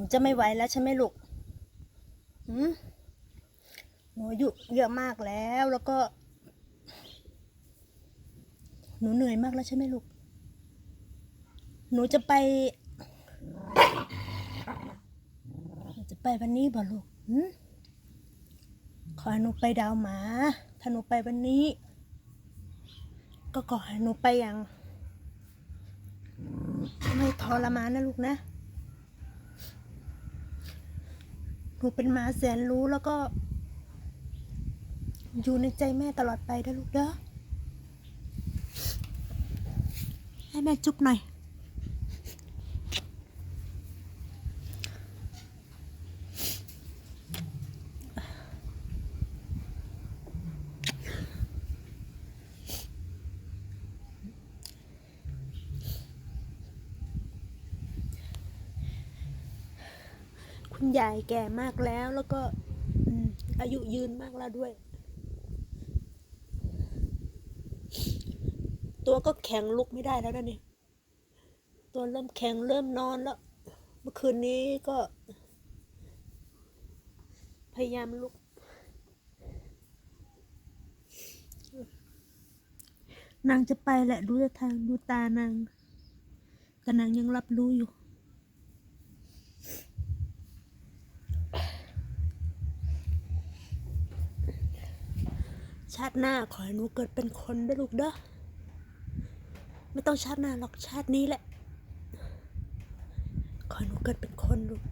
นูจะไม่ไหวแล้วใช่ไหมลูกหืมหนูอายุเยอะมากแล้วแล้วก็ หนูเหนื่อยมากแล้วใช่ไหมลูก หนูจะไป หนูจะไปวันนี้บ่ลูกหืมขอให้หนูไปดาวหมา ถ้าหนูไปวันนี้ ก็ขอให้หนูไปอย่าง ไม่ทรมานนะลูกนะ หนูเป็นหมาแสนรู้แล้วก็ อยู่ในใจแม่ตลอดไปนะลูกเด้อให้แม่จุ๊บหน่อย คุณยายแก่มากแล้วแล้วก็อายุยืนมากแล้วด้วย ตัวก็แข็งลุกไม่ได้แล้วนะเนี่ยตัวเริ่มแข็งเริ่มนอนแล้ว เมื่อคืนนี้ก็ พยายามลุก นางจะไปแหละดูทางดูตานางแต่นางยังรับรู้อยู่ ชาติหน้าขอให้หนูเกิดเป็นคนด้วยลูกเด้อไม่ต้องชาติหน้าหรอกชาตินี้แหละ ขอให้หนูเกิดเป็นคนลูก